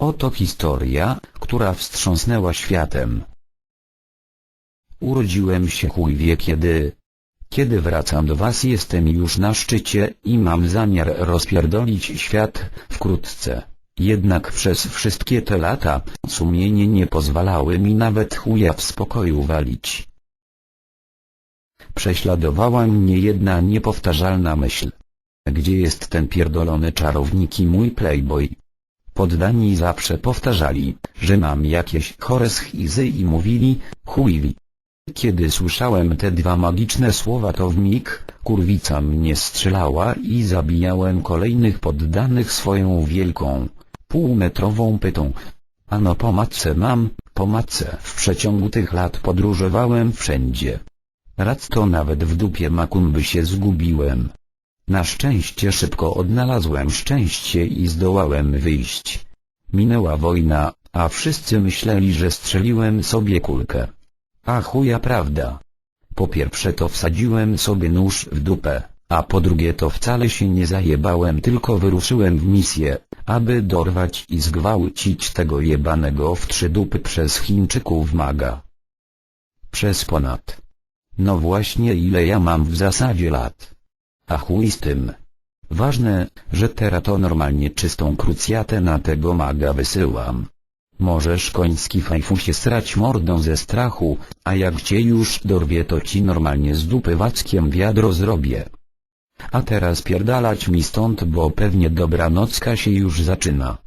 Oto historia, która wstrząsnęła światem. Urodziłem się chuj wie kiedy. Kiedy wracam do was jestem już na szczycie i mam zamiar rozpierdolić świat wkrótce. Jednak przez wszystkie te lata, sumienie nie pozwalały mi nawet chuja w spokoju walić. Prześladowała mnie jedna niepowtarzalna myśl. Gdzie jest ten pierdolony czarownik i mój playboy? Poddani zawsze powtarzali, że mam jakieś chore schizy i mówili, chujwi. Kiedy słyszałem te dwa magiczne słowa to w mig, kurwica mnie strzelała i zabijałem kolejnych poddanych swoją wielką, półmetrową pytą. Ano po matce mam, po matce w przeciągu tych lat podróżowałem wszędzie. Rad to nawet w dupie makumby się zgubiłem. Na szczęście szybko odnalazłem szczęście i zdołałem wyjść. Minęła wojna, a wszyscy myśleli, że strzeliłem sobie kulkę. A chuja prawda. Po pierwsze to wsadziłem sobie nóż w dupę, a po drugie to wcale się nie zajebałem tylko wyruszyłem w misję, aby dorwać i zgwałcić tego jebanego w trzy dupy przez Chińczyków maga. Przez ponad. No właśnie ile ja mam w zasadzie lat. A chuj z tym. Ważne, że teraz to normalnie czystą krucjatę na tego maga wysyłam. Możesz koński fajfusie srać mordą ze strachu, a jak cię już dorwie to ci normalnie z dupy wackiem wiadro zrobię. A teraz pierdalać mi stąd bo pewnie dobranocka się już zaczyna.